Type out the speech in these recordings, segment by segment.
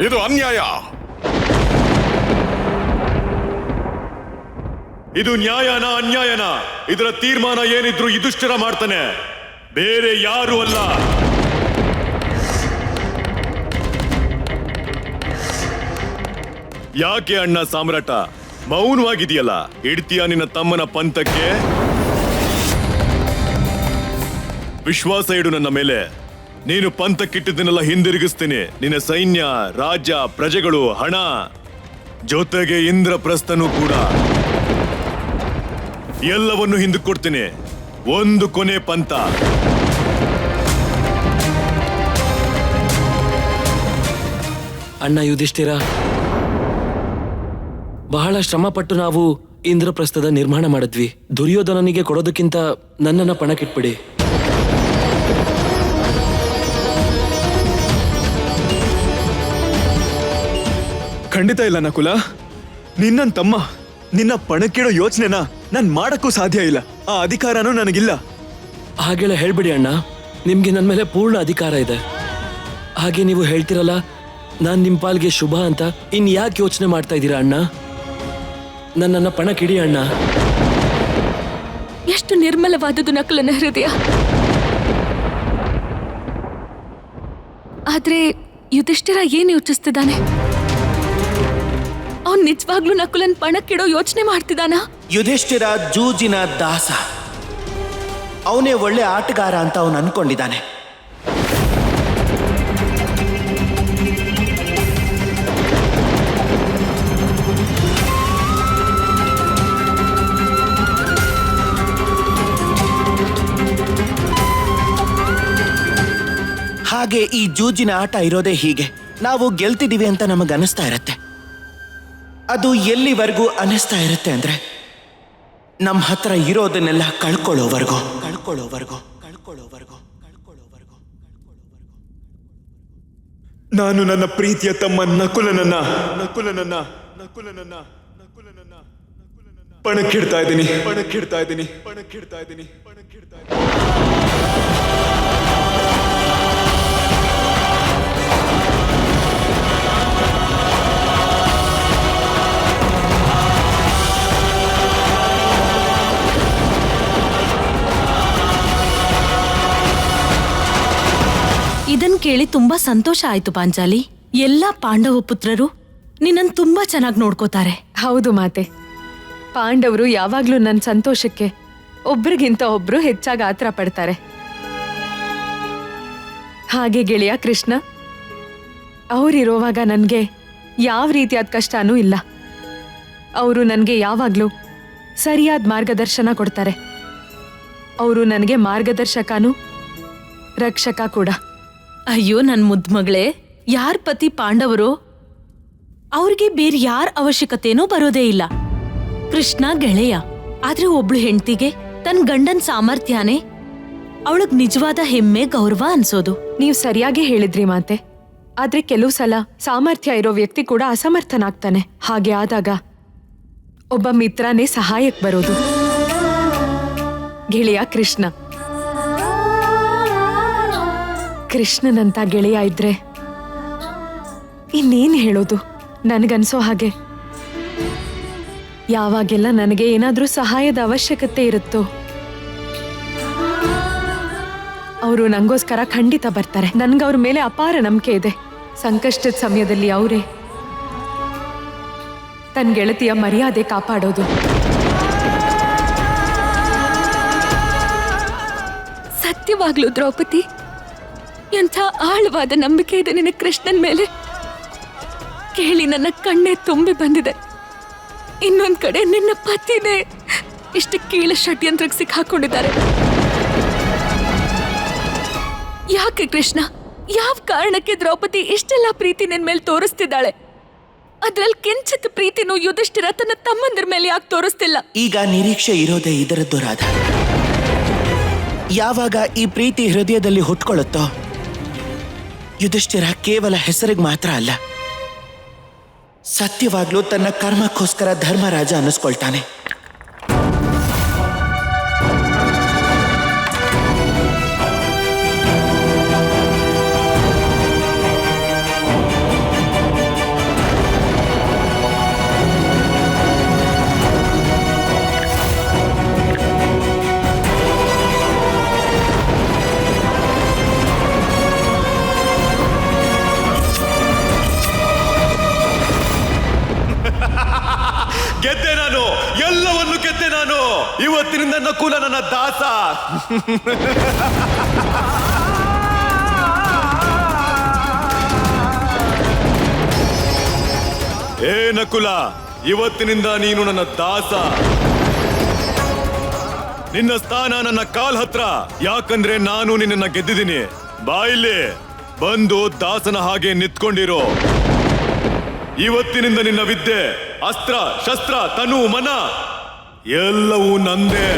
ಇದು ಅನ್ಯಾಯ. ಇದು ನ್ಯಾಯನ ಅನ್ಯಾಯನ? ಇದರ ತೀರ್ಮಾನ ಏನಿದ್ರು ಇದುಷ್ಟರ ಮಾಡ್ತಾನೆ. ಬೇರೆ ಯಾರು ಅಲ್ಲ. ಯಾಕೆ ಅಣ್ಣ ಸಾಮ್ರಾಟ? ಮೌನವಾಗಿದೆಯಲ್ಲ? ಇಡ್ತೀಯ ನಿನ್ನ ತಮ್ಮನ ಪಂಥಕ್ಕೆ? ವಿಶ್ವಾಸ ಇಡು ನನ್ನ ಮೇಲೆ. ನೀನು ಪಂಥಕ್ಕಿಟ್ಟಿದ್ದನ್ನೆಲ್ಲ ಹಿಂದಿರುಗಿಸ್ತೀನಿ. ನಿನ್ನ ಸೈನ್ಯ ರಾಜ್ಯ ಪ್ರಜೆಗಳು, ಹಣ, ಜೊತೆಗೆ ಇಂದ್ರಪ್ರಸ್ಥನೂ ಕೂಡ. ಎಲ್ಲವನ್ನು ಹಿಂದಕ್ಕೆ ಕೊಡ್ತೀನಿ ಒಂದು ಕೊನೆ ಪಂಥ. ಅಣ್ಣ ಯುಧಿಷ್ಠಿರ, ಬಹಳ ಶ್ರಮಪಟ್ಟು ನಾವು ಇಂದ್ರಪ್ರಸ್ಥದ ನಿರ್ಮಾಣ ಮಾಡಿದ್ವಿ. ದುರ್ಯೋಧನನಿಗೆ ಕೊಡೋದಕ್ಕಿಂತ ನನ್ನನ್ನ ಪಣಕ್ಕಿಟ್ಬಿಡಿ. ಖಂಡಿತ ಇಲ್ಲ ನಕುಲ. ನಿನ್ನ ತಮ್ಮ ನಿನ್ನ ಪಣಕ್ಕಿಡೋ ಯೋಚನೆನ ನಾನು ಮಾಡಕ್ಕೂ ಸಾಧ್ಯ ಇಲ್ಲ. ಆ ಅಧಿಕಾರನೂ ನನಗಿಲ್ಲ. ಹಾಗೆಲ್ಲ ಹೇಳ್ಬಿಡಿ ಅಣ್ಣ. ನಿಮ್ಗೆ ನನ್ನ ಮೇಲೆ ಪೂರ್ಣ ಅಧಿಕಾರ ಇದೆ. ಹಾಗೆ ನೀವು ಹೇಳ್ತಿರಲ್ಲ ನಾನ್ ನಿಮ್ ಪಾಲ್ಗೆ ಶುಭ ಅಂತ ಇನ್ ಯಾಕೆ ಯೋಚನೆ ಮಾಡ್ತಾ ಇದ್ದೀರಾ ಅಣ್ಣ? ನನ್ನನ್ನ ಪಣಕ್ಕಿಡಿ ಅಣ್ಣ. ಎಷ್ಟು ನಿರ್ಮಲವಾದದ್ದು ನಕಲನ ಹೃದಯ. ಆದ್ರೆ ಯುಧಿಷ್ಠಿರ ಏನು ಯೋಚಿಸ್ತಿದ್ದಾನೆ? ಅವ್ನ್ ನಿಜವಾಗ್ಲೂ ನಕುಲನ್ ಪಣಕ್ಕಿಡೋ ಯೋಚನೆ ಮಾಡ್ತಿದ್ದಾನಾ ಯುಧಿಷ್ಠಿರ ಜೂಜಿನ ದಾಸ. ಅವನೇ ಒಳ್ಳೆ ಆಟಗಾರ ಅಂತ ಅವನು ಅನ್ಕೊಂಡಿದ್ದಾನೆ ಹಾಗೆ ಈ ಜೂಜಿನ ಆಟ ಇರೋದೇ ಹೀಗೆ. ನಾವು ಗೆಲ್ತಿದೀವಿ ಅಂತ ನಮಗನಿಸ್ತಾ ಇರತ್ತೆ. ಅದು ಎಲ್ಲಿವರೆಗೂ ಅನಿಸ್ತಾ ಇರುತ್ತೆ ಅಂದ್ರೆ ನಮ್ಮ ಹತ್ರ ಇರೋದನ್ನೆಲ್ಲ ಕಳ್ಕೊಳ್ಳೋವರೆಗೂ. ಕಳ್ಕೊಳ್ಳೋವರೆಗೂ. ಕಳ್ಕೊಳ್ಳೋವರೆಗೂ. ಕಳ್ಕೊಳ್ಳೋವರೆಗೂ. ನಾನು ನನ್ನ ಪ್ರೀತಿಯ ತಮ್ಮ ನಕುಲನನ್ನ ನಕುಲನನ್ನ ನಕುಲನನ್ನ ನಕುಲನನ್ನ. ಪಣಕ್ಕಿಡ್ತಾ ಇದ್ದೀನಿ ಪಣಕ್ಕಿಡ್ತಾ ಇದ್ದೀನಿ ಪಣಕ್ಕಿಡ್ತಾ ಇದ್ದೀನಿ ಪಣಕ್ಕಿಡ್ತಾ ಇದ್ದೀನಿ. ಕೇಳಿ ತುಂಬಾ ಸಂತೋಷ ಆಯ್ತು ಪಾಂಚಾಲಿ. ಎಲ್ಲಾ ಪಾಂಡವ ಪುತ್ರರು ನಿನ್ನನ್ ತುಂಬಾ ಚೆನ್ನಾಗಿ ನೋಡ್ಕೋತಾರೆ. ಹೌದು ಮಾತೆ. ಪಾಂಡವರು ಯಾವಾಗ್ಲೂ ನನ್ನ ಸಂತೋಷಕ್ಕೆ ಒಬ್ರಿಗಿಂತ ಒಬ್ರು ಹೆಚ್ಚಾಗಿ ಆತರ ಪಡ್ತಾರೆ. ಹಾಗೆ ಗೆಳೆಯ ಕೃಷ್ಣ, ಅವರಿರೋವಾಗ ನನಗೆ ಯಾವ ರೀತಿಯಾದ ಕಷ್ಟನೂ ಇಲ್ಲ. ಅವರು ನನಗೆ ಯಾವಾಗಲೂ ಸರಿಯಾದ ಮಾರ್ಗದರ್ಶನ ಕೊಡ್ತಾರೆ. ಅವರು ನನಗೆ ಮಾರ್ಗದರ್ಶಕನೂ ರಕ್ಷಕ ಕೂಡ. ಅಯ್ಯೋ ನನ್ ಮುದ್ಮಗಳೇ, ಯಾರ್ ಪತಿ ಪಾಂಡವರು? ಅವ್ರಿಗೆ ಬೇರೆ ಯಾರ ಅವಶ್ಯಕತೆನೂ ಬರೋದೇ ಇಲ್ಲ. ಕೃಷ್ಣ ಗೆಳೆಯ, ಆದ್ರೆ ಒಬ್ಳು ಹೆಂಡ್ತಿಗೆ ತನ್ ಗಂಡನ್ ಸಾಮರ್ಥ್ಯನೇ ಅವಳಗ್ ನಿಜವಾದ ಹೆಮ್ಮೆ, ಗೌರವ ಅನ್ಸೋದು. ನೀವು ಸರಿಯಾಗಿ ಹೇಳಿದ್ರಿ ಮಾತೆ. ಆದ್ರೆ ಕೆಲವು ಸಲ ಸಾಮರ್ಥ್ಯ ಇರೋ ವ್ಯಕ್ತಿ ಕೂಡ ಅಸಮರ್ಥನಾಗ್ತಾನೆ. ಹಾಗೆ ಆದಾಗ ಒಬ್ಬ ಮಿತ್ರನೇ ಸಹಾಯಕ್ ಬರೋದು. ಗೆಳೆಯ ಕೃಷ್ಣ. ಕೃಷ್ಣನಂತ ಗೆಳೆಯ ಇದ್ರೆ ಇನ್ನೇನ್ ಹೇಳೋದು? ನನಗನ್ಸೋ ಹಾಗೆ. ಯಾವಾಗೆಲ್ಲ ನನಗೆ ಏನಾದರೂ ಸಹಾಯದ ಅವಶ್ಯಕತೆ ಇರುತ್ತೋ, ಅವರು ನಂಗೋಸ್ಕರ ಖಂಡಿತ ಬರ್ತಾರೆ. ನನ್ಗೆ ಅವ್ರ ಮೇಲೆ ಅಪಾರ ನಂಬಿಕೆ ಇದೆ. ಸಂಕಷ್ಟದ ಸಮಯದಲ್ಲಿ ಅವರೇ ತನ್ನ ಗೆಳತಿಯ ಮರ್ಯಾದೆ ಕಾಪಾಡೋದು. ಸತ್ಯವಾಗ್ಲು ದ್ರೌಪದಿ ಎಂಥ ಆಳವಾದ ನಂಬಿಕೆ ಇದೆ ನಿನ್ನ ಕೃಷ್ಣನ್ ಮೇಲೆ? ಕೇಳಿ ನನ್ನ ಕಣ್ಣೆ ತುಂಬಿ ಬಂದಿದೆ. ಇನ್ನೊಂದ್ ಕಡೆ ನಿನ್ನ ಪತಿನೇ ಇಷ್ಟು ಕೀಳ ಷಡ್ಯಂತ್ರಕ್ಕೆ ಸಿಕ್ಕಾಕೊಂಡಿದ್ದಾರೆ. ಯಾಕೆ ಕೃಷ್ಣ? ಯಾವ ಕಾರಣಕ್ಕೆ ದ್ರೌಪದಿ ಇಷ್ಟೆಲ್ಲ ಪ್ರೀತಿ ನಿನ್ ಮೇಲೆ ತೋರಿಸ್ತಿದ್ದಾಳೆ? ಅದ್ರಲ್ಲಿ ಕಿಂಚಿತ್ ಪ್ರೀತಿನೂ ಯುಧಿಷ್ಠಿರ ತನ್ನ ತಮ್ಮಂದ್ರ ಮೇಲೆ ಯಾಕೆ ತೋರಿಸ್ತಿಲ್ಲ? ಈಗ ನಿರೀಕ್ಷೆ ಇರೋದೇ ಇದರದ್ದು ರಾಧ. ಯಾವಾಗ ಈ ಪ್ರೀತಿ ಹೃದಯದಲ್ಲಿ ಹುಟ್ಕೊಳ್ಳುತ್ತೋ ಯುಧಿಷ್ಠಿರ ಕೇವಲ ಹೆಸರಿಗೆ ಮಾತ್ರ ಅಲ್ಲ ಸತ್ಯವಾಗ್ಲೂ ತನ್ನ ಕರ್ಮಕ್ಕೋಸ್ಕರ ಧರ್ಮರಾಜ ಅನ್ನಿಸ್ಕೊಳ್ತಾನೆ. ಇವತ್ತಿನಿಂದ ಕುಲ ನನ್ನ ದಾಸ. ಏ ನಕುಲ, ಇವತ್ತಿನಿಂದ ನೀನು ನನ್ನ ದಾಸ. ನಿನ್ನ ಸ್ಥಾನ ನನ್ನ ಕಾಲ್ ಹತ್ರ. ಯಾಕಂದ್ರೆ ನಾನು ನಿನ್ನನ್ನ ಗೆದ್ದಿದ್ದೀನಿ. ಬಾಯಿಲಿ ಬಂದು ದಾಸನ ಹಾಗೆ ನಿಂತ್ಕೊಂಡಿರೋ. ಇವತ್ತಿನಿಂದ ನಿನ್ನ ವಿದ್ಯೆ, ಅಸ್ತ್ರ, ಶಸ್ತ್ರ, ತನು, ಮನ ಎಲ್ಲವೂ ನಂದೇ.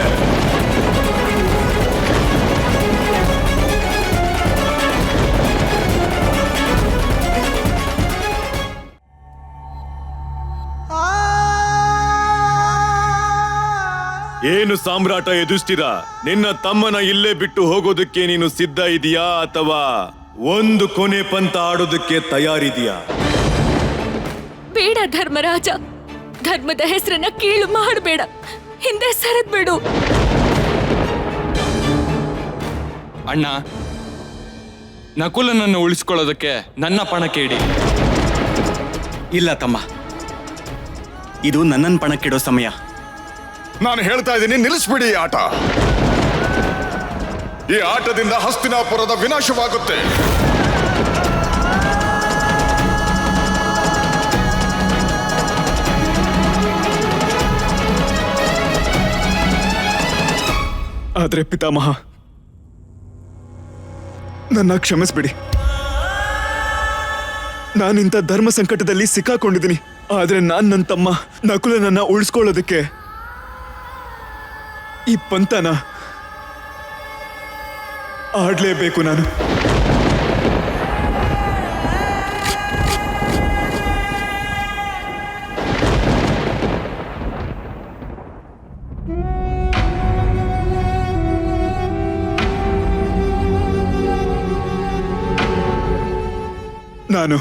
ಏನು ಸಾಮ್ರಾಟ ಎದುರಿಸ್ತೀರಾ? ನಿನ್ನ ತಮ್ಮನ ಇಲ್ಲೇ ಬಿಟ್ಟು ಹೋಗೋದಕ್ಕೆ ನೀನು ಸಿದ್ಧ ಇದೆಯಾ ಅಥವಾ ಒಂದು ಕೊನೆ ಪಂತ ಆಡೋದಕ್ಕೆ ತಯಾರಿದೆಯಾ ಬೇಡ ಧರ್ಮರಾಜ. ಧರ್ಮದ ಹೆಸರನ್ನ ಕೀಳು ಮಾಡಬೇಡ. ಹಿಂದೆ ಸರಿದ್ ಬಿಡು. ಅಣ್ಣ ನಕುಲನನ್ನು ಉಳಿಸ್ಕೊಳ್ಳೋದಕ್ಕೆ ನನ್ನ ಪಣ ಕೇಳಿ ಇಲ್ಲ ತಮ್ಮ. ಇದು ನನ್ನನ್ನು ಪಣಕ್ಕಿಡೋ ಸಮಯ. ನಾನು ಹೇಳ್ತಾ ಇದ್ದೀನಿ ನಿಲ್ಲಿಸ್ಬಿಡಿ ಈ ಆಟ. ಈ ಆಟದಿಂದ ಹಸ್ತಿನಾಪುರದ ವಿನಾಶವಾಗುತ್ತೆ. ಆದ್ರೆ ಪಿತಾಮಹ, ನನ್ನ ಕ್ಷಮಿಸ್ಬಿಡಿ. ನಾನಿಂಥ ಧರ್ಮ ಸಂಕಟದಲ್ಲಿ ಸಿಕ್ಕಾಕೊಂಡಿದ್ದೀನಿ. ಆದ್ರೆ ನಾನು ನನ್ನ ತಮ್ಮ, ನಕುಲನನ್ನ ಉಳಿಸ್ಕೊಳ್ಳೋದಕ್ಕೆ ಈ ಪಂತನ ಆಡಲೇಬೇಕು ನಾನು. ನಾನು.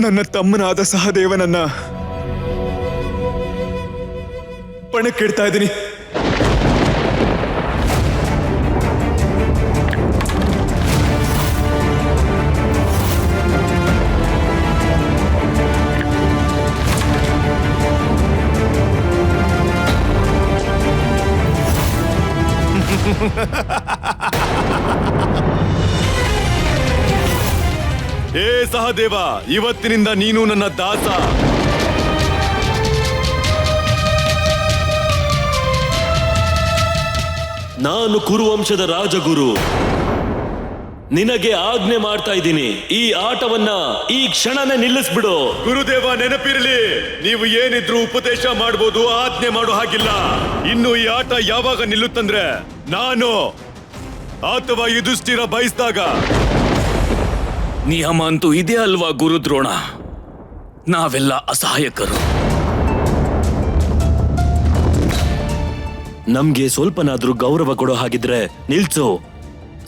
ನನ್ನ ತಮ್ಮನಾದ ಸಹದೇವನನ್ನ ಪಣಕ್ಕಿಡ್ತಾ ಇದ್ದೀನಿ. ಏ ಸಹದೇವ ಇವತ್ತಿನಿಂದ ನೀನು ನನ್ನ ದಾಸ. ನಾನು ಕುರುವಂಶದ ರಾಜಗುರು. ನಿನಗೆ ಆಜ್ಞೆ ಮಾಡ್ತಾ ಇದ್ದೀನಿ, ಈ ಆಟವನ್ನ ಈ ಕ್ಷಣನೇ ನಿಲ್ಲಿಸ್ಬಿಡು. ಗುರುದೇವ, ನೆನಪಿರಲಿ, ನೀವು ಏನಿದ್ರು ಉಪದೇಶ ಮಾಡ್ಬೋದು, ಆಜ್ಞೆ ಮಾಡೋ ಹಾಗಿಲ್ಲ. ಇನ್ನು ಈ ಆಟ ಯಾವಾಗ ನಿಲ್ಲುತ್ತಂದ್ರೆ, ನಾನು ಅಥವಾ ಯುಧಿಷ್ಠಿರ ಬಯಸಿದಾಗ. ನಿಯಮ ಅಂತೂ ಇದೆ ಅಲ್ವಾ ಗುರುದ್ರೋಣ? ನಾವೆಲ್ಲ ಅಸಹಾಯಕರು. ನಮ್ಗೆ ಸ್ವಲ್ಪನಾದ್ರೂ ಗೌರವ ಕೊಡೋ ಹಾಗಿದ್ರೆ ನಿಲ್ಸು.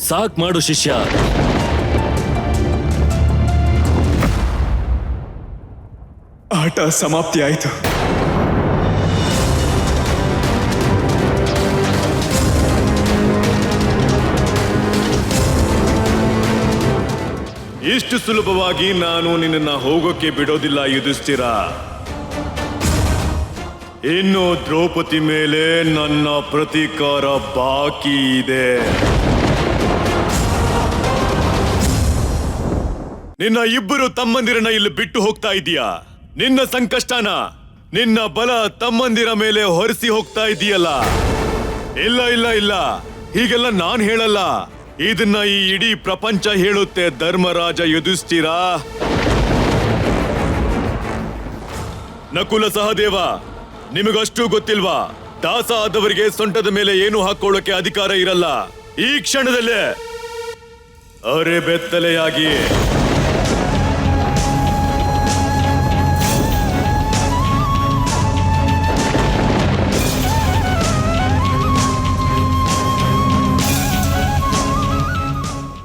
ಸಾಕ್ ಮಾಡು ಶಿಷ್ಯ. ಆಟ ಸಮಾಪ್ತಿ ಆಯಿತು ಇಷ್ಟು ಸುಲಭವಾಗಿ ನಾನು ನಿನ್ನನ್ನು ಹೋಗೋಕೆ ಬಿಡೋದಿಲ್ಲ, ಯುಧಿಷ್ಠಿರ. ಇನ್ನು ದ್ರೌಪದಿ ಮೇಲೆ ನನ್ನ ಪ್ರತೀಕಾರ ಬಾಕಿ ಇದೆ. ನಿನ್ನ ಇಬ್ಬರು ತಮ್ಮಂದಿರನ್ನ ಇಲ್ಲಿ ಬಿಟ್ಟು ಹೋಗ್ತಾ ಇದೀಯಾ ನಿನ್ನ ಸಂಕಷ್ಟನ, ನಿನ್ನ ಬಲ ತಮ್ಮಂದಿರ ಮೇಲೆ ಹೊರಿಸಿ ಹೋಗ್ತಾ ಇದೀಯಲ್ಲ? ಇಲ್ಲ ಇಲ್ಲ ಇಲ್ಲ. ಹೀಗೆಲ್ಲ ನಾನ್ ಹೇಳಲ್ಲ. ಇದನ್ನ ಈ ಇಡೀ ಪ್ರಪಂಚ ಹೇಳುತ್ತೆ, ಧರ್ಮರಾಜ ಯುಧಿಷ್ಠಿರ. ನಕುಲ ಸಹದೇವ, ನಿಮಗಷ್ಟು ಗೊತ್ತಿಲ್ವಾ? ದಾಸ ಆದವರಿಗೆ ಸೊಂಟದ ಮೇಲೆ ಏನು ಹಾಕೊಳ್ಳೋಕೆ ಅಧಿಕಾರ ಇರಲ್ಲ. ಈ ಕ್ಷಣದಲ್ಲೇ, ಅರೆ ಬೆತ್ತಲೆಯಾಗಿ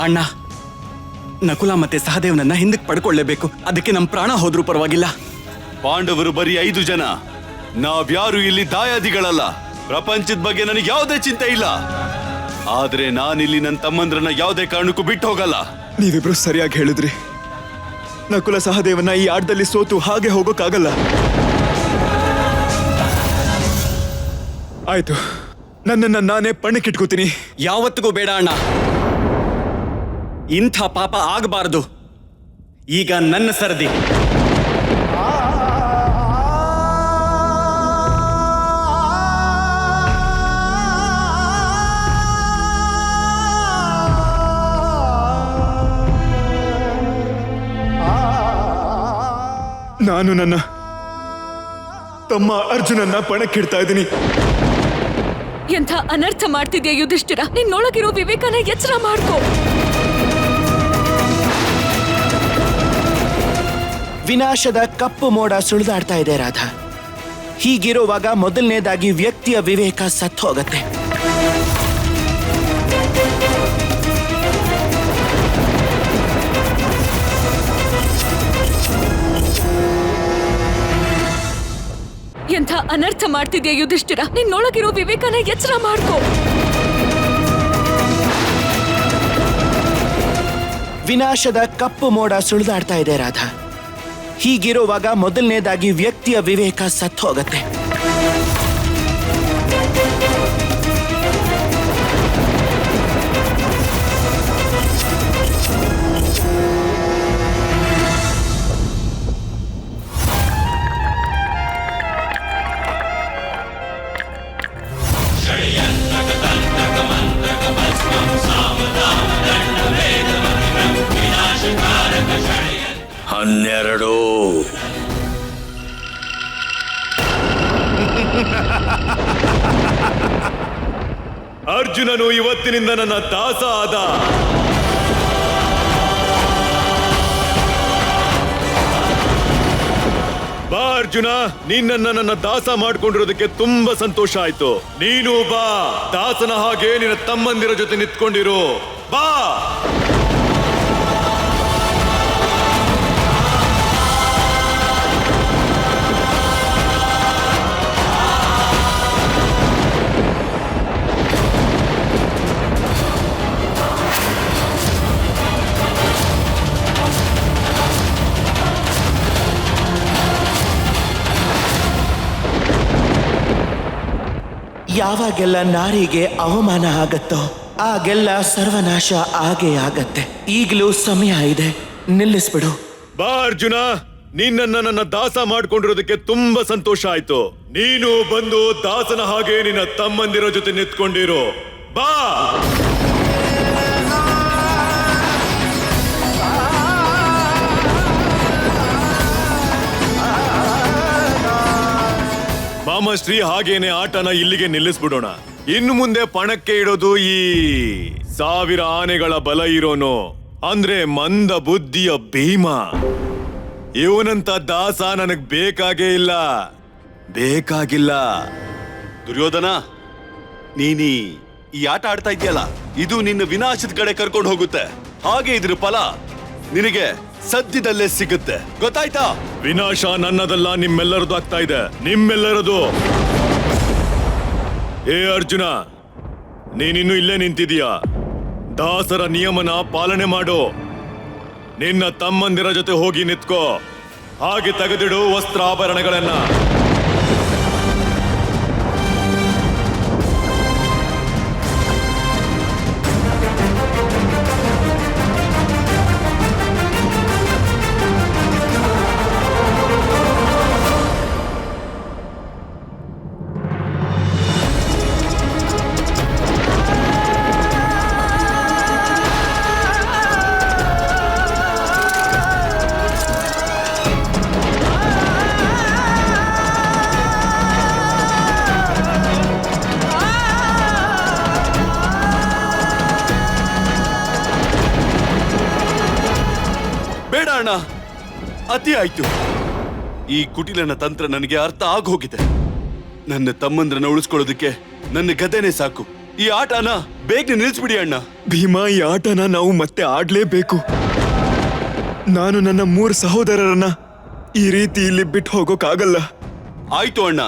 ಅಣ್ಣ ನಕುಲ ಮತ್ತೆ ಸಹದೇವನನ್ನ ಹಿಂದಕ್ಕೆ ಪಡ್ಕೊಳ್ಳೇಬೇಕು. ಅದಕ್ಕೆ ನಮ್ಮ ಪ್ರಾಣ ಹೋದ್ರೂ ಪರವಾಗಿಲ್ಲ. ಪಾಂಡವರು ಬರೀ ಐದು ಜನ. ನಾವ್ಯಾರು ಇಲ್ಲಿ ದಾಯಾದಿಗಳಲ್ಲ. ಪ್ರಪಂಚದ ಬಗ್ಗೆ ನನಗೆ ಯಾವುದೇ ಚಿಂತೆ ಇಲ್ಲ. ಆದ್ರೆ ನಾನಿಲ್ಲಿ ನನ್ನ ತಮ್ಮಂದ್ರನ್ನ ಯಾವುದೇ ಕಾರಣಕ್ಕೂ ಬಿಟ್ಟು ಹೋಗಲ್ಲ ನೀವಿಬ್ರು ಸರಿಯಾಗಿ ಹೇಳಿದ್ರಿ. ನಕುಲ ಸಹದೇವನ ಈ ಆಟದಲ್ಲಿ ಸೋತು ಹಾಗೆ ಹೋಗೋಕ್ಕಾಗಲ್ಲ. ಆಯ್ತು. ನನ್ನನ್ನ ನಾನೇ ಪಣಕ್ಕಿಟ್ಕೋತೀನಿ. ಯಾವತ್ತಿಗೂ ಬೇಡ ಅಣ್ಣ. ಇಂಥ ಪಾಪ ಆಗಬಾರದು. ಈಗ ನನ್ನ ಸರದಿ. ನಾನು ನನ್ನ ತಮ್ಮ ಅರ್ಜುನನ್ನ ಪಣಕ್ಕಿಡ್ತಾ ಇದ್ದೀನಿ. ಎಂಥ ಅನರ್ಥ ಮಾಡ್ತಿದ್ಯಾ ಯುಧಿಷ್ಠಿರ? ನಿನ್ನೊಳಗಿರೋ ವಿವೇಕನ ಎಚ್ಚರ ಮಾಡ್ಕೋ. ವಿನಾಶದ ಕಪ್ಪು ಮೋಡ ಸುಳಿದಾಡ್ತಾ ಇದೆ ರಾಧಾ. ಹೀಗಿರುವಾಗ ಮೊದಲನೇದಾಗಿ ವ್ಯಕ್ತಿಯ ವಿವೇಕ ಸತ್ತು ಹೋಗತ್ತೆ. ಎಂಥ ಅನರ್ಥ ಮಾಡ್ತಿದ್ಯಾ ಯುಧಿಷ್ಠಿರ? ನಿನ್ನೊಳಗಿರೋ ವಿವೇಕನ ಎಚ್ಚರ ಮಾಡ್ಕೋ. ವಿನಾಶದ ಕಪ್ಪು ಮೋಡ ಸುಳಿದಾಡ್ತಾ ಇದೆ ರಾಧಾ. ಹೀಗಿರುವಾಗ ಮೊದಲನೇದಾಗಿ ವ್ಯಕ್ತಿಯ ವಿವೇಕ ಸತ್ತು ಹೋಗತ್ತೆ. ಹನ್ನೆರಡು ಅರ್ಜುನನು ಇವತ್ತಿನಿಂದ ನನ್ನ ದಾಸ ಆದ ಬಾ ಅರ್ಜುನ ನಿನ್ನನ್ನ ನನ್ನ ದಾಸ ಮಾಡ್ಕೊಂಡಿರೋದಕ್ಕೆ ತುಂಬಾ ಸಂತೋಷ ಆಯ್ತು. ನೀನು ಬಾ. ದಾಸನ ಹಾಗೆ ನಿನ್ನ ತಮ್ಮಂದಿರ ಜೊತೆ ನಿಂತ್ಕೊಂಡಿರು. ಬಾ. ಯಾವಾಗೆಲ್ಲ ನಾರಿಗೆ ಅವಮಾನ ಆಗತ್ತೋ, ಆಗೆಲ್ಲ ಸರ್ವನಾಶ ಆಗೇ ಆಗತ್ತೆ. ಈಗಲೂ ಸಮಯ ಇದೆ, ನಿಲ್ಲಿಸ್ಬಿಡು. ಬಾ ಅರ್ಜುನ, ನಿನ್ನನ್ನ ನನ್ನ ದಾಸ ಮಾಡ್ಕೊಂಡಿರೋದಕ್ಕೆ ತುಂಬಾ ಸಂತೋಷ ಆಯ್ತು. ನೀನು ಬಂದು ದಾಸನ ಹಾಗೆ ನಿನ್ನ ತಮ್ಮಂದಿರೋ ಜೊತೆ ನಿಂತ್ಕೊಂಡಿರೋ. ಬಾ! ಮಾಮಶ್ರೀ ಹಾಗೇನೆ ಆಟನ ಇಲ್ಲಿಗೆ ನಿಲ್ಲಿಸ್ಬಿಡೋಣ. ಇನ್ನು ಮುಂದೆ ಪಣಕ್ಕೆ ಇಡೋದು ಈ ಸಾವಿರ ಆನೆಗಳ ಬಲ ಇರೋನು. ಅಂದ್ರೆ ಮಂದ ಬುದ್ಧಿಯ ಭೀಮ. ಇವನಂತ ದಾಸ ನನಗ್ ಬೇಕಾಗೇ ಇಲ್ಲ. ಬೇಕಾಗಿಲ್ಲ. ದುರ್ಯೋಧನ, ನೀನಿ ಈ ಆಟ ಆಡ್ತಾ ಇದೆಯಲ್ಲ ಇದು ನಿನ್ನ ವಿನಾಶದ ಕಡೆ ಕರ್ಕೊಂಡು ಹೋಗುತ್ತೆ. ಹಾಗೆ ಇದ್ರ ಫಲ ನಿನಗೆ. ಸದ್ಯದಲ್ಲೇ ಸಿಗುತ್ತೆ. ಗೊತ್ತಾಯ್ತಾ? ವಿನಾಶ ನನ್ನದಲ್ಲ, ನಿಮ್ಮೆಲ್ಲರದು ಆಗ್ತಾ ಇದೆ. ನಿಮ್ಮೆಲ್ಲರದು. ಏ ಅರ್ಜುನ, ನೀನಿನ್ನು ಇಲ್ಲೇ ನಿಂತಿದೀಯಾ ದಾಸರ ನಿಯಮನ ಪಾಲನೆ ಮಾಡು. ನಿನ್ನ ತಮ್ಮಂದಿರ ಜೊತೆ ಹೋಗಿ ನಿತ್ಕೋ. ಹಾಗೆ ತೆಗೆದಿಡು ವಸ್ತ್ರಾಭರಣಗಳನ್ನ. ಅಣ್ಣ ಅತಿ ಆಯ್ತು. ಈ ಕುಟಿಲನ ತಂತ್ರ ನನಗೆ ಅರ್ಥ ಆಗೋಗಿದೆ. ನನ್ನ ತಮ್ಮಂದ್ರನ್ನ ಉಳಿಸ್ಕೊಳ್ಳೋದಕ್ಕೆ ನನ್ನ ಗದೆನೆ ಸಾಕು. ಈ ಆಟನ ಬೇಗನೆ ನಿಲ್ಲಿಸ್ಬಿಡಿ ಅಣ್ಣ. ಭೀಮಾ ಈ ಆಟನ ನಾವು ಮತ್ತೆ ಆಡ್ಲೇಬೇಕು. ನಾನು ನನ್ನ ಮೂರು ಸಹೋದರರನ್ನ ಈ ರೀತಿ ಇಲ್ಲಿ ಬಿಟ್ಟು ಹೋಗೋಕ್ಕಾಗಲ್ಲ ಆಯ್ತು ಅಣ್ಣ.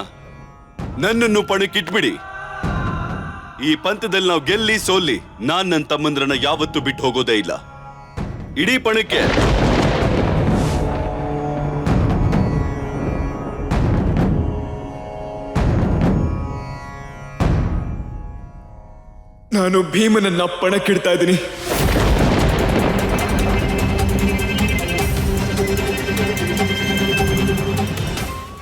ನನ್ನನ್ನು ಪಣಕ್ಕಿಟ್ಬಿಡಿ. ಈ ಪಂತದಲ್ಲಿ ನಾವು ಗೆಲ್ಲಿ ಸೋಲ್ಲಿ ನಾನ್ ನನ್ನ ತಮ್ಮಂದ್ರನ್ನ ಯಾವತ್ತೂ ಬಿಟ್ಟು ಹೋಗೋದೇ ಇಲ್ಲ. ಇಡೀ ಪಣಕ್ಕೆ ನಾನು ಭೀಮನನ್ನ ಪಣಕ್ಕಿಡ್ತಾ ಇದ್ದೀನಿ.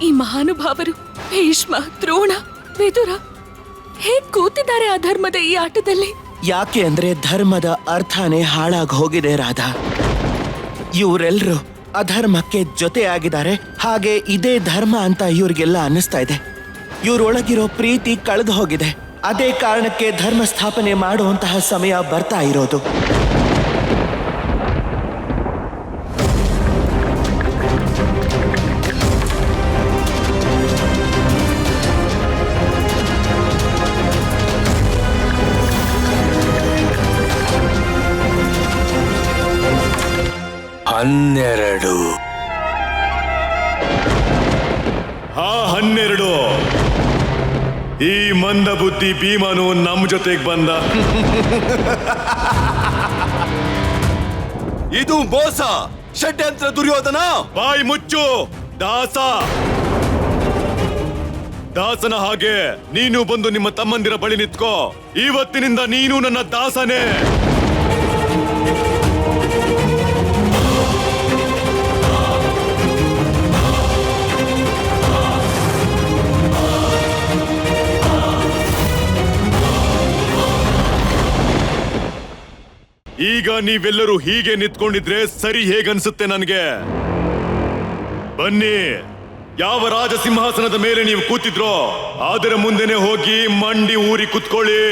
ಈ ಮಹಾನುಭಾವರು ಭೀಷ್ಮ ದ್ರೋಣ ವಿದುರ ಹೇಗ್ ಕೂತಿದ್ದಾರೆ ಆ ಧರ್ಮದ ಈ ಆಟದಲ್ಲಿ? ಯಾಕೆ ಅಂದ್ರೆ ಧರ್ಮದ ಅರ್ಥನೇ ಹಾಳಾಗಿ ಹೋಗಿದೆ ರಾಧಾ. ಇವರೆಲ್ಲರೂ ಅಧರ್ಮಕ್ಕೆ ಜೊತೆಯಾಗಿದ್ದಾರೆ. ಹಾಗೆ ಇದೇ ಧರ್ಮ ಅಂತ ಇವ್ರಿಗೆಲ್ಲ ಅನ್ನಿಸ್ತಾ ಇದೆ. ಇವ್ರೊಳಗಿರೋ ಪ್ರೀತಿ ಕಳೆದು ಹೋಗಿದೆ. ಅದೇ ಕಾರಣಕ್ಕೆ ಧರ್ಮ ಸ್ಥಾಪನೆ ಮಾಡುವಂತಹ ಸಮಯ ಬರ್ತಾ ಇರೋದು. ಹನ್ನೆರಡು. ಹಾ ಹನ್ನೆರಡು. ಈ ಮಂದ ಬುದ್ಧಿ ಭೀಮನು ನಮ್ ಜೊತೆಗೆ ಬಂದ. ಇದು ಮೋಸ ಷಡ್ಯಂತ್ರ ದುರ್ಯೋಧನ. ಬಾಯಿ ಮುಚ್ಚು ದಾಸ. ದಾಸನ ಹಾಗೆ ನೀನು ಬಂದು ನಿಮ್ಮ ತಮ್ಮಂದಿರ ಬಳಿ ನಿಂತ್ಕೋ. ಇವತ್ತಿನಿಂದ ನೀನು ನನ್ನ ದಾಸನೇ. ಈಗ ನೀವೆಲ್ಲರೂ ಹೀಗೆ ನಿಂತ್ಕೊಂಡಿದ್ರೆ ಸರಿ ಹೇಗನ್ಸುತ್ತೆ ನನಗೆ? ಬನ್ನಿ. ಯಾವ ರಾಜ ಸಿಂಹಾಸನದ ಮೇಲೆ ನೀವು ಕೂತಿದ್ರೋ, ಅದರ ಮುಂದೆನೆ ಹೋಗಿ ಮಂಡಿ ಊರಿ ಕುತ್ಕೊಳ್ಳಿ.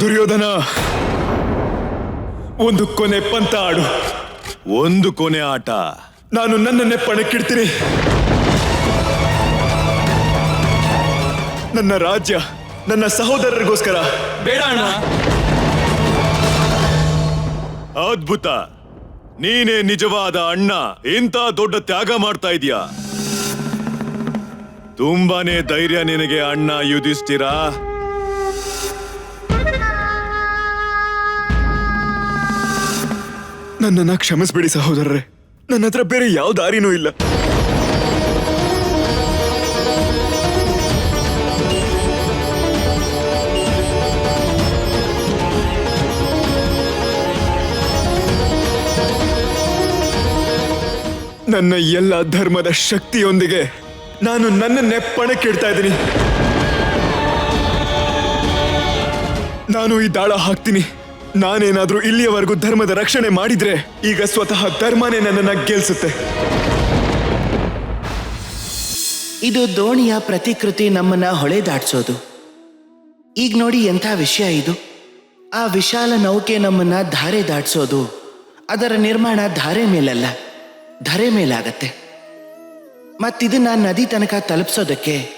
ದುರ್ಯೋಧನ ಒಂದು ಕೊನೆ ಪಂತ ಆಡು. ಒಂದು ಕೊನೆ ಆಟ. ನಾನು ನನ್ನ ನನ್ನನ್ನೇ ಕಿಡ್ತೀನಿ ನನ್ನ ರಾಜ್ಯ ನನ್ನ ಸಹೋದರರಿಗೋಸ್ಕರ. ಬೇಡ ಅಣ್ಣ. ಅದ್ಭುತ. ನೀನೇ ನಿಜವಾದ ಅಣ್ಣ ಇಂತ ದೊಡ್ಡ ತ್ಯಾಗ ಮಾಡ್ತಾ ಇದೀಯಾ ತುಂಬಾನೇ ಧೈರ್ಯ ನಿನಗೆ ಅಣ್ಣ ಯುಧಿಷ್ಠಿರ. ನನ್ನನ್ನ ಕ್ಷಮಿಸ್ಬಿಡಿ ಸಹೋದರರೇ. ನನ್ನ ಹತ್ರ ಬೇರೆ ಯಾವ ದಾರಿನೂ ಇಲ್ಲ. ನನ್ನ ಎಲ್ಲ ಧರ್ಮದ ಶಕ್ತಿಯೊಂದಿಗೆ ನಾನು ನನ್ನ ನೆಪ್ಪಣೆ ಕೇಳ್ತಾ ಇದ್ದೀನಿ. ನಾನು ಈ ದಾಳ ಹಾಕ್ತೀನಿ. ನಾನೇನಾದ್ರೂ ಇಲ್ಲಿಯವರೆಗೂ ಧರ್ಮದ ರಕ್ಷಣೆ ಮಾಡಿದ್ರೆ ಈಗ ಸ್ವತಃ ಧರ್ಮನೇ ನನ್ನನ್ನ ಗೆಲ್ಸುತ್ತೆ. ಇದು ದೋಣಿಯ ಪ್ರತಿಕೃತಿ ನಮ್ಮನ್ನ ಹೊಳೆ ದಾಟ್ಸೋದು ಈಗ ನೋಡಿ ಎಂಥ ವಿಷಯ ಇದು. ಆ ವಿಶಾಲ ನೌಕೆ ನಮ್ಮನ್ನ ಧಾರೆ ದಾಟ್ಸೋದು. ಅದರ ನಿರ್ಮಾಣ ಧಾರೆ ಮೇಲಲ್ಲ, ಧರೆ ಮೇಲಾಗತ್ತೆ. ಮತ್ತಿದನ್ನ ನದಿ ತನಕ ತಲುಪಿಸೋದಕ್ಕೆ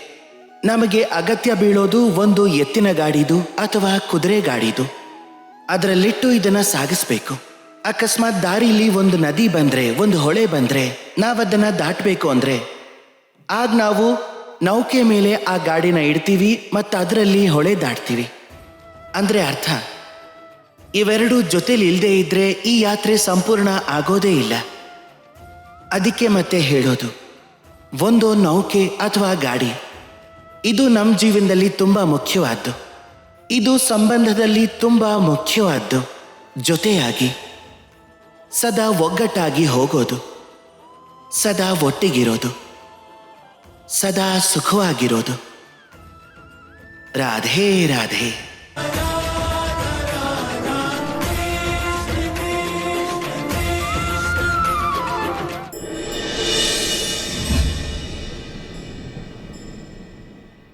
ನಮಗೆ ಅಗತ್ಯ ಬೀಳೋದು ಒಂದು ಎತ್ತಿನ ಗಾಡಿದು ಅಥವಾ ಕುದುರೆ ಗಾಡಿದು. ಅದರಲ್ಲಿಟ್ಟು ಇದನ್ನ ಸಾಗಿಸ್ಬೇಕು. ಅಕಸ್ಮಾತ್ ದಾರಿಲಿ ಒಂದು ನದಿ ಬಂದ್ರೆ, ಒಂದು ಹೊಳೆ ಬಂದ್ರೆ, ನಾವದನ್ನ ದಾಟಬೇಕು ಅಂದ್ರೆ, ಆಗ ನಾವು ನೌಕೆ ಮೇಲೆ ಆ ಗಾಡಿನ ಇಡ್ತೀವಿ ಮತ್ತು ಅದರಲ್ಲಿ ಹೊಳೆ ದಾಟ್ತೀವಿ. ಅಂದ್ರೆ ಅರ್ಥ? ಇವೆರಡು ಜೊತೆಲಿ ಇಲ್ಲದೆ ಇದ್ರೆ ಈ ಯಾತ್ರೆ ಸಂಪೂರ್ಣ ಆಗೋದೇ ಇಲ್ಲ. ಅದಕ್ಕೆ ಮತ್ತೆ ಹೇಳೋದು. ಒಂದು ನೌಕೆ ಅಥವಾ ಗಾಡಿ. ಇದು ನಮ್ಮ ಜೀವನದಲ್ಲಿ ತುಂಬಾ ಮುಖ್ಯವಾದ್ದು. ಇದು ಸಂಬಂಧದಲ್ಲಿ ತುಂಬಾ ಮುಖ್ಯವಾದ್ದು. ಜೊತೆಯಾಗಿ ಸದಾ ಒಗ್ಗಟ್ಟಾಗಿ ಹೋಗೋದು ಸದಾ ಒಟ್ಟಿಗಿರೋದು ಸದಾ ಸುಖವಾಗಿರೋದು. ರಾಧೇ ರಾಧೇ.